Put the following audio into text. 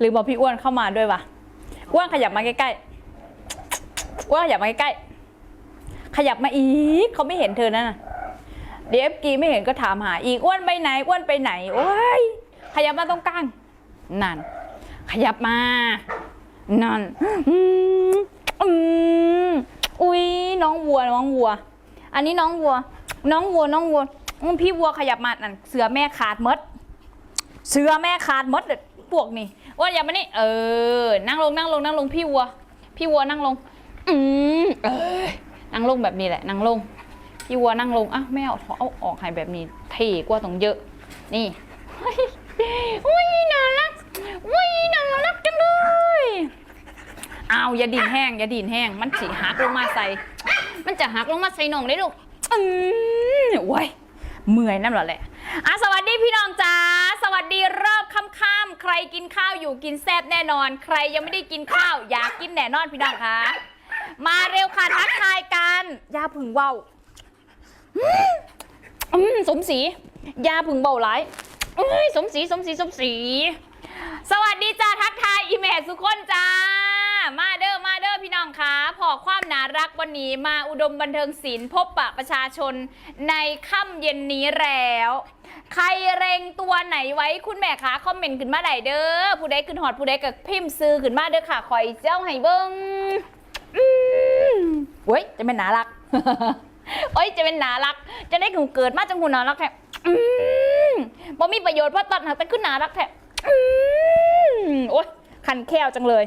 หรือบอกพี่อ้วนเข้ามาด้วยวะอ้วนขยับมาใกล้ๆอ้วนขยับมาใกล้ๆขยับมาอีกเขาไม่เห็นเธอนั่นน่ะเดี๋ยวเอฟกีไม่เห็นก็ถามหา อีกอ้วนไปไหนอ้วนไปไหนโอ้ยขยับมาตรงกลางนั่น ขยับมานั่นอืมอืมอุ้ยน้องวัวน้องวัว อันนี้น้องวัว น้องวัวน้องวัวพี่วัวขยับมานั่นเสือแม่ขาดมด เสือแม่ขาดมดเด็ด วกนี่ว่าอย่ามานี่เออ นั่งลงนั่งลงนั่งลงพี่วัว พี่วัวนั่งลง อืมเออนั่งลงแบบนี้แหละ นั่งลง พี่วัวนั่งลงอะไม่เอาเอาออกให้แบบนี้เท่กว่าต้องเยอะ นี่เฮ้ยอุ้ยน่ารักอุ้ยน่ารักจังเลยเอาอย่าดินแห้งอย่าดินแห้งมันสิหักลงมาใส่ มันจะหักลงมาใส่หนองได้ลูกอืมโว้ยเมื่อยนั่นหรอแหละอะสวัสดีพี่น้องจ้า สวัสดีรอบค่ำๆใคร กินข้าวอยู่กินแซ่บแน่นอน ใครยังไม่ได้กินข้าว อยากกินแน่นอนพี่น้องคะมาเร็วค่ะทักทายกันอยาผึ่งเว้าอืมอืมสมศรีอยาผึ่งเบาหลายเอ้ยสมศรีสมศรีสมศรีสวัสดีจ้าทักทายอีเมจสุกคนจ้าเด้อมาเด้อพี่น้องคะพอความน่า รักวันนี้มาอุดมบันเทิงศิลป์พบปะประชาชนในค่ำเย็นนี้แล้ว ใครเร่งตัวไหนไว้คุณแม่คะคอมเมนต์ขึ้นมาได้เด้อผู้ใดขึ้นหอดผู้ใดก็พิมพ์ซื้อขึ้นมาเด้อค่ะคอยเจ้าให้เบิ้งอืมเว้ยจะเป็นน่ารักโอ้ยจะเป็นน่ารัก จะได้ถึงเกิดมาจังหูนารักแท้อืมบ่มีประโยชน์เพราะตอนหาแต่ขึ้นน่ารักแท้อืมโอ้ยคันแค้วจังเลย